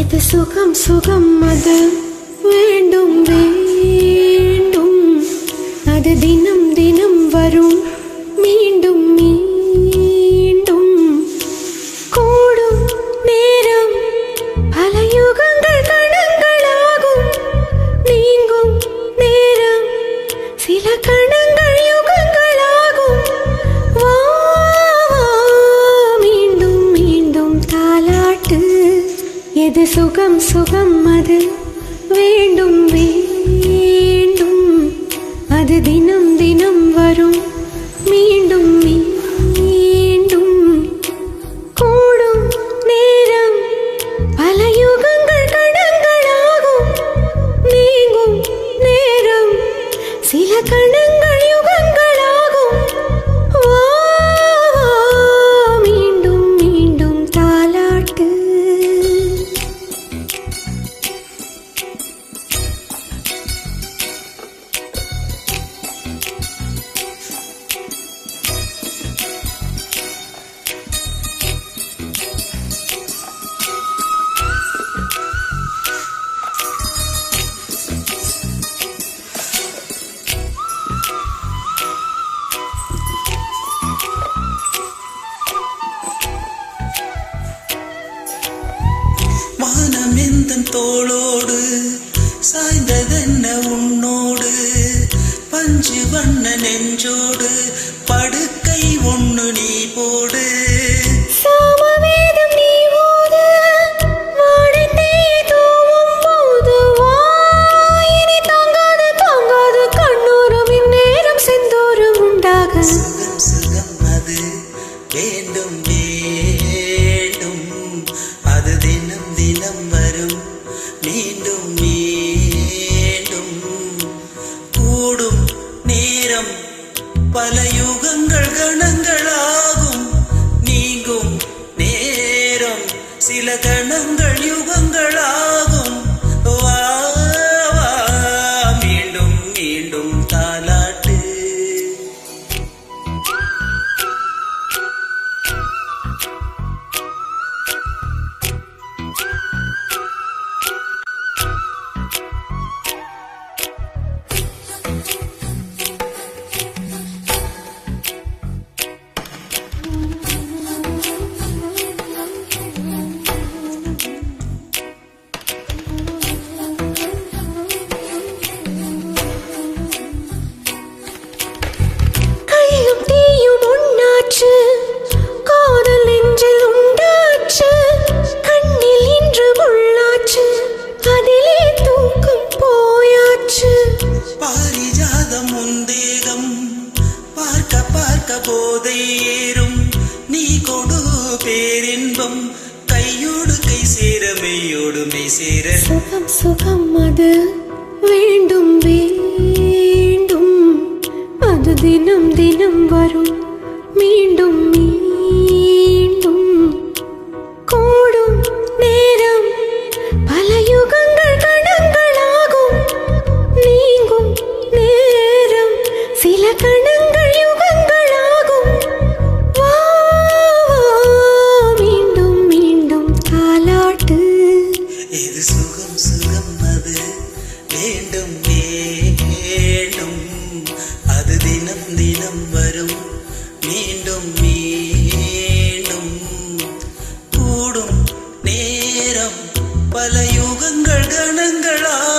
இது சுகம் சுகம் அது வேண்டும் வேண்டும். அது தினம் தினம் வரும் மீண்டும் மீண்டும். கூடும் நேரம் பல யுகங்கள் கணங்களாகும். நீங்கும் நேரம் சில கணங்கள் யுகங்களாகும். வா, மீண்டும் மீண்டும் தாலாட்டு. எது சுகம் சுகம் அது? வேண்டும் வேண்டும் tú lo நேரம் பல யுகங்கள் கணங்களாகும். நீங்கும் நேரம் சில கணங்கள் யுகங்களாகும். பார்க்க போதை ஏறும். நீ கொடு பேரின்பம். கையோடு கை சேர மெய்யோடு மெய் சேர. சுகம் சுகம் அது. வேண்டும் வேண்டும். அது தினம் தினம் வரும். மீண்டும் மீண்டும். கூடும் நேரம். பல யுகங்கள் கணங்களாகும். நீங்கும் நேரம். சில கண் தினம் தினம் வரும். மீண்டும் மீண்டும் கூடும் நேரம். பல யுகங்கள் கணங்களா